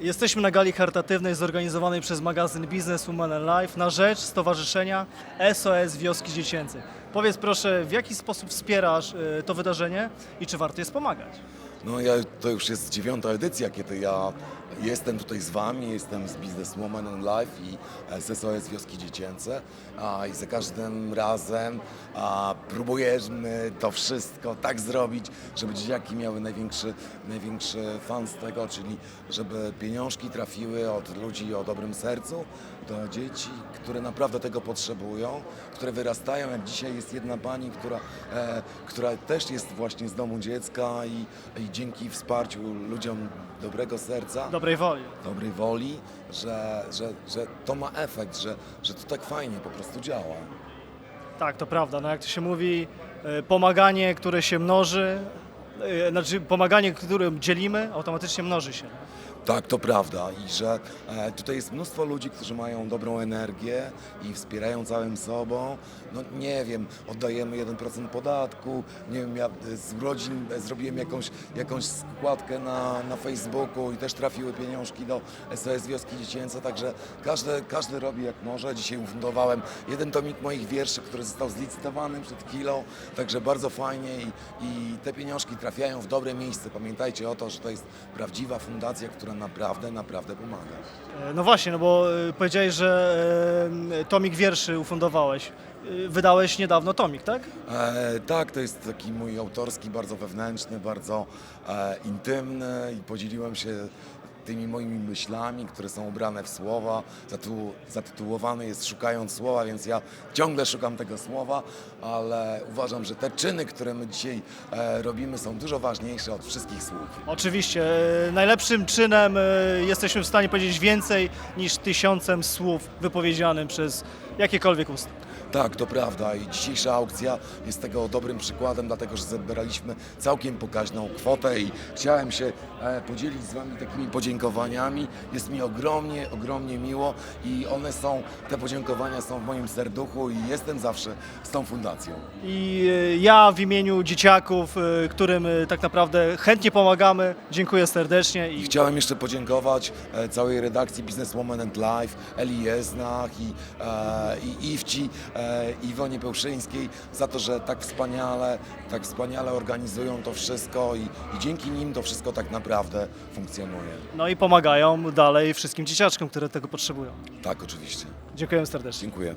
Jesteśmy na gali charytatywnej zorganizowanej przez magazyn Business Woman and Life na rzecz Stowarzyszenia SOS Wioski Dziecięcej. Powiedz proszę, w jaki sposób wspierasz y, to wydarzenie i czy warto jest pomagać? No ja, to już jest dziewiąta edycja, kiedy ja jestem tutaj z Wami, jestem z Businesswoman and Life i z SOS Wioski Dziecięce a, i za każdym razem a, próbujemy to wszystko tak zrobić, żeby dzieciaki miały największy, największy fan z tego, czyli żeby pieniążki trafiły od ludzi o dobrym sercu do dzieci, które naprawdę tego potrzebują, które wyrastają, jak dzisiaj jest jedna pani, która, e, która też jest właśnie z domu dziecka i, i dzięki wsparciu ludziom dobrego serca, Dobrej woli. dobrej woli, że, że, że to ma efekt, że, że to tak fajnie po prostu działa. Tak, to prawda. No jak to się mówi, y, pomaganie, które się mnoży, znaczy pomaganie, którym dzielimy, automatycznie mnoży się. Tak, to prawda i że e, tutaj jest mnóstwo ludzi, którzy mają dobrą energię i wspierają całym sobą. No nie wiem, oddajemy 1% podatku, nie wiem, ja e, z urodzin e, zrobiłem jakąś, jakąś składkę na, na Facebooku i też trafiły pieniążki do SOS Wioski Dziecięce, także każdy, każdy robi jak może. Dzisiaj ufundowałem jeden tomik moich wierszy, który został zlicytowany przed chwilą, także bardzo fajnie i, i te pieniążki trafiają w dobre miejsce. Pamiętajcie o to, że to jest prawdziwa fundacja, która naprawdę, naprawdę pomaga. E, No właśnie, no bo y, powiedziałeś, że y, tomik wierszy ufundowałeś. Wydałeś niedawno tomik, tak? E, tak, to jest taki mój autorski, bardzo wewnętrzny, bardzo e, intymny i podzieliłem się tymi moimi myślami, które są ubrane w słowa. Zatu, zatytułowany jest Szukając Słowa, więc ja ciągle szukam tego słowa, ale uważam, że te czyny, które my dzisiaj e, robimy są dużo ważniejsze od wszystkich słów. Oczywiście. e, Najlepszym czynem e, jesteśmy w stanie powiedzieć więcej niż tysiącem słów wypowiedzianym przez jakiekolwiek usta. Tak, to prawda i dzisiejsza aukcja jest tego dobrym przykładem, dlatego że zebraliśmy całkiem pokaźną kwotę i chciałem się e, podzielić z Wami takimi podziękowaniami. Jest mi ogromnie, ogromnie miło i one są, te podziękowania są w moim serduchu i jestem zawsze z tą fundacją. I e, ja w imieniu dzieciaków, e, którym e, tak naprawdę chętnie pomagamy, dziękuję serdecznie I i chciałem jeszcze podziękować e, całej redakcji Businesswoman and Life, Eli Jeznach i, e, i Iwci, Iwonie Pełszyńskiej za to, że tak wspaniale, tak wspaniale organizują to wszystko i, i dzięki nim to wszystko tak naprawdę funkcjonuje. no i pomagają dalej wszystkim dzieciaczkom, które tego potrzebują. Tak, oczywiście. Dziękuję serdecznie. Dziękuję.